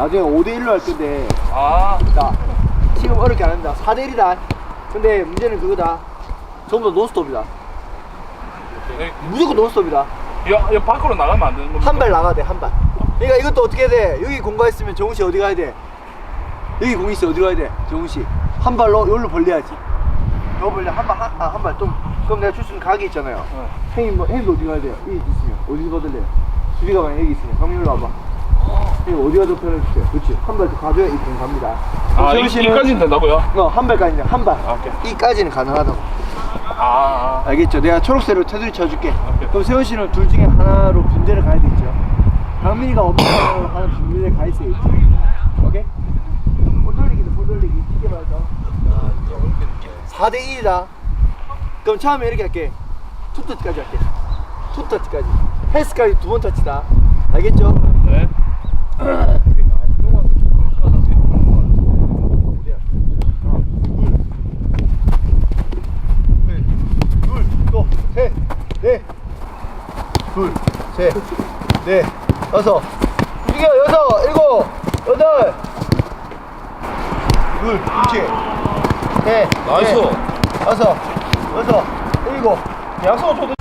나중에 5대1로 할 건데. 아, 자 지금 어렵게 안 합니다. 4대1이다. 근데 문제는 그거다. 전부 다 논스톱이다. 무조건 논스톱이다. 야, 야 밖으로 나가면 안 되는 겁니까? 한 발 나가야 돼 한 발. 그러니까 이것도 어떻게 해야 돼? 여기 공간 있으면 정훈 씨 어디 가야 돼? 여기 공 있어. 어디 가야 돼? 정훈 씨한 발로 여기로 벌려야지. 너 벌려. 한발한발좀 그럼 내가 줄 수 있는 각이 있잖아요. 어. 형님 뭐 형님도 어디 가야 돼요? 여기 있으면 어디 받을래요? 수비가 만약 여기 있으면. 형님 일로 와봐 형님 어디가 더 편해주세요 그렇지 한 발 더 가져야 이공 갑니다 아, 이, 정훈 씨는 이까지는 된다고요? 어, 한 발까지는 한 발. 아, 오케이. 이까지는 가능하다고. 아, 아. 알겠죠? 내가 초록색으로 테두리 쳐줄게. 오케이. 그럼 세훈 씨는 둘 중에 하나로 분대를 가야 되겠죠? 강민이가 없는 하는 분대를 가 있어야겠죠? 오케이? 볼 돌리기도 볼 돌리기. 쉽게 말해서. 4대 1이다. 그럼 처음에 이렇게 할게. 투 터치까지 할게. 투 터치까지. 헬스까지 두 번 터치다. 알겠죠? 네. 둘, 또, 셋, 넷, 둘, 셋, 넷, 여섯, 움직여, 여섯, 일곱, 여덟, 둘, 그렇지, 셋, 나이스. 넷, 여섯, 여섯, 일곱, 약속 줘도